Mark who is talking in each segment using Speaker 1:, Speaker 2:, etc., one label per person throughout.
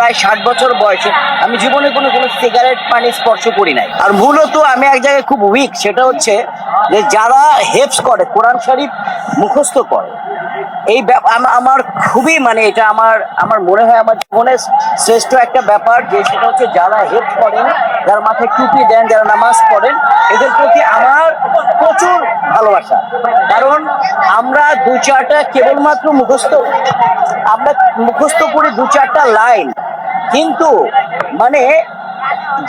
Speaker 1: প্রায় ষাট বছর বয়সে আমি জীবনে কোনো কোনো সিগারেট পানি স্পর্শ করি নাই। আর মূলত আমি এক জায়গায় খুব উইক সেটা হচ্ছে যে যারা হেপস করে, কোরআন শরীফ মুখস্থ করে, এই আমার খুবই মানে এটা আমার আমার মনে হয় আমার জীবনের শ্রেষ্ঠ একটা ব্যাপার যে সেটা হচ্ছে যারা হেল্প করেন, যারা মাথায় টুপি দেন, যারা নামাজ পড়েন, এদের প্রতি আমার প্রচুর ভালোবাসা। কারণ আমরা দু চারটা কেবলমাত্র মুখস্থ, আমরা মুখস্থ করি দু চারটা লাইন। কিন্তু মানে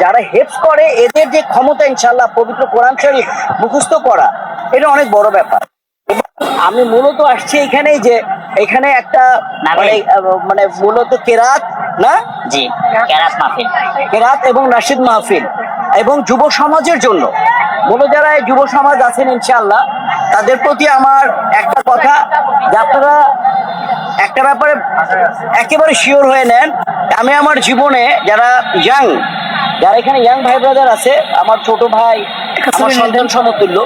Speaker 1: যারা হেল্প করে এদের যে ক্ষমতা ইনশাল্লাহ পবিত্র কোরআন শরীফ মুখস্থ করা এটা অনেক বড় ব্যাপার। আমি মূলত আসছি এখানে যে এখানে একটা মানে মানে মূলত কেরাত না?
Speaker 2: জি ক্যারাত মাহফিল।
Speaker 1: কেরাত এবং নাসিদ মাহফিল এবং যুব সমাজের জন্য। মূলত যারা এই যুব সমাজ আছেন ইনশাল্লাহ তাদের প্রতি আমার একটা কথা যে আপনারা একটা ব্যাপারে একেবারে শিওর হয়ে নেন আমি আমার জীবনে যারা ইয়াং যারা এখানে ইয়াং ভাই ব্রাদার আছে আমার ছোট ভাই আমার সন্তান সমতুল্য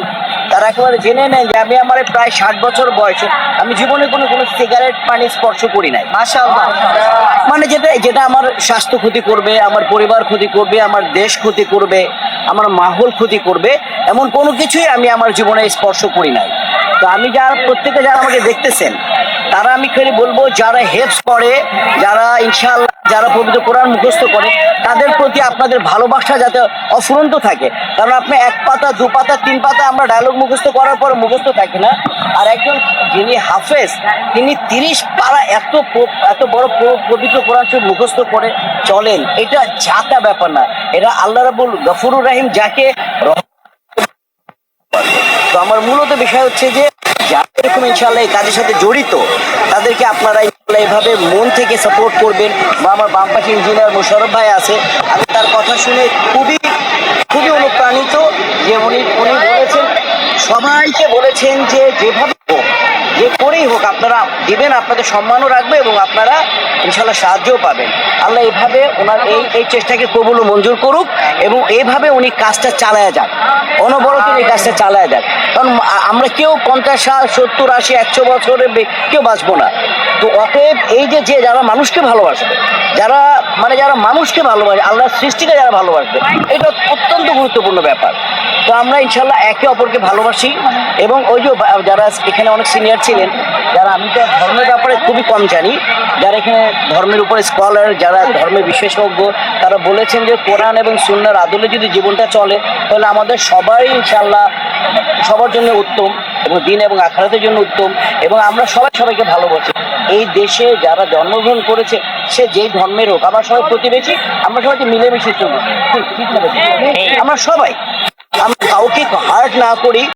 Speaker 1: তারা একেবারে জেনে নেয় যে আমি আমার প্রায় ষাট বছর বয়সে আমি জীবনে কোনো কোনো সিগারেট পানি স্পর্শ করি নাই। মাশাআল্লাহ। মানে যেটা যেটা আমার স্বাস্থ্য ক্ষতি করবে আমার পরিবার ক্ষতি করবে আমার দেশ ক্ষতি করবে আমার মাহল ক্ষতি করবে এমন কোনো কিছুই আমি আমার জীবনে স্পর্শ করি নাই। তো আমি যারা প্রত্যেকে যারা আমাকে দেখতেছেন তারা আমি খালি বলব, যারা হেল্প করে, যারা ইনশাআল্লাহ, যারা পবিত্র কোরআন মুখস্থ করে, তাদের প্রতি আপনাদের ভালোবাসা যাতে অফুরন্ত থাকে। কারণ আপনি এক পাতা, দু পাতা, তিন পাতা আমরা ডায়লগ মুখস্থ করার পর মুখস্থ থাকি না। আর একজন যিনি হাফেজ, তিনি তিরিশ পারা এত এত বড় পবিত্র কোরআন শরীফ মুখস্থ করে চলেন। এটা যাতা ব্যাপার না। এটা আল্লাহ রাবুল গফুরুর রাহিম যাকে তো আমার মূলত বিষয় হচ্ছে যে যারা এরকম ইনশাল্লাহ এই কাজের সাথে জড়িত, তাদেরকে আপনারা ইনশাল্লাহ এভাবে মন থেকে সাপোর্ট করবেন। বা আমার বামপাশে ইঞ্জিনিয়ার মোশারফ ভাই আছে, আমি তার কথা শুনে খুবই খুবই অনুপ্রাণিত যে উনি উনি বলেছেন, সবাইকে বলেছেন যে যেভাবে আপনারা দিবেন, আপনাদের সম্মানও রাখবে এবং আপনারা ইনশাল্লাহ সাহায্যও পাবেন। আল্লাহ এইভাবে ওনার এই এই চেষ্টাকে কবুল মঞ্জুর করুক এবং এইভাবে উনি কাজটা চালায়া যাক। অনবরত এই কাজটা চালায়া যাক। কারণ আমরা কেউ পঞ্চাশ, ষাট, সত্তর, আশি, একশো বছরের বে- কেউ বাঁচবো না। তো অতএব এই যে যে যারা মানুষকে ভালোবাসবে, যারা মানে যারা মানুষকে ভালোবাসে, আল্লাহর সৃষ্টিকে যারা ভালোবাসবে, এটা অত্যন্ত গুরুত্বপূর্ণ ব্যাপার। তো আমরা ইনশাল্লাহ একে অপরকে ভালোবাসি এবং ওই যে যারা এখানে অনেক সিনিয়র ছিলেন যারা আমি তো ধর্মের ব্যাপারে খুবই কম জানি যারা এখানে ধর্মের উপরে স্কলার যারা ধর্মের বিশেষজ্ঞ তারা বলেছেন যে কোরআন এবং সুন্নার আদলে যদি জীবনটা চলে তাহলে আমাদের সবাই ইনশাল্লাহ সবার জন্য উত্তম এবং দিন এবং আখড়াতের জন্য উত্তম এবং আমরা সবাই সবাইকে ভালোবাসি। এই দেশে যারা জন্মগ্রহণ করেছে সে যেই ধর্মের হোক আমরা সবাই প্রতিবেশী আমরা সবাইকে মিলেমিশে চলি। ঠিক ঠিক না বেঠিক? আমরা সবাই। আমরা কাউকে হার্ট না করি